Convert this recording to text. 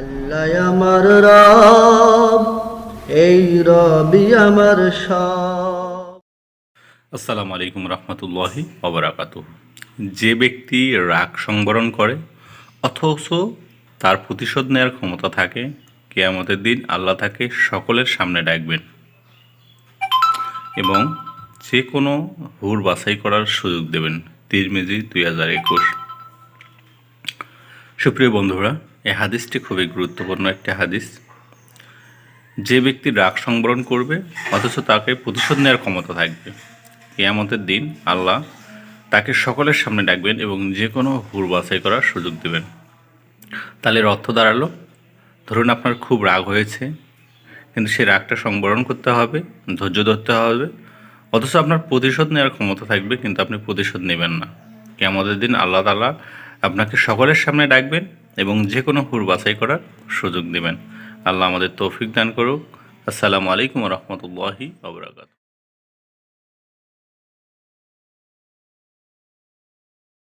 আল্লাহ আমার রব, এই রবি আমার আসসালামু আলাইকুম রহমতুল্লাহি অবরাকাত যে ব্যক্তি রাগ সংবরণ করে, অথচ তার প্রতিশোধ নেওয়ার ক্ষমতা থাকে, কেয়ামতের দিন আল্লাহ তাকে সকলের সামনে ডাকবেন এবং যে কোনো হুর বাছাই করার সুযোগ দেবেন। তিরমিজি দুই হাজার একুশ। সুপ্রিয় বন্ধুরা এই হাদিসটি খুবই গুরুত্বপূর্ণ একটি হাদিস। যে ব্যক্তি রাগ সংবরণ করবে, অথচ তাকে প্রতিশোধ নেওয়ার ক্ষমতা থাকবে। কেয়ামতের দিন আল্লাহ তাকে সকলের সামনে ডাকবেন এবং যে কোনো হুর বাছাই করার সুযোগ দেবেন। তাহলে অর্থ দাঁড়াল, ধরুন আপনার খুব রাগ হয়েছে, কিন্তু সেই রাগটা সংবরণ করতে হবে, ধৈর্য ধরতে হবে, অথচ আপনার প্রতিশোধ নেওয়ার ক্ষমতা থাকবে, কিন্তু আপনি প্রতিশোধ নেবেন না। কেয়ামতের দিন আল্লাহ তালা আপনাকে সকলের সামনে ডাকবেন এবং যে কোনো হুর বাছাই করার সুযোগ দেবেন। আল্লাহ আমাদের তৌফিক দান করুক। আসসালামু আলাইকুম রহমতুল্লাহি আবরাকাত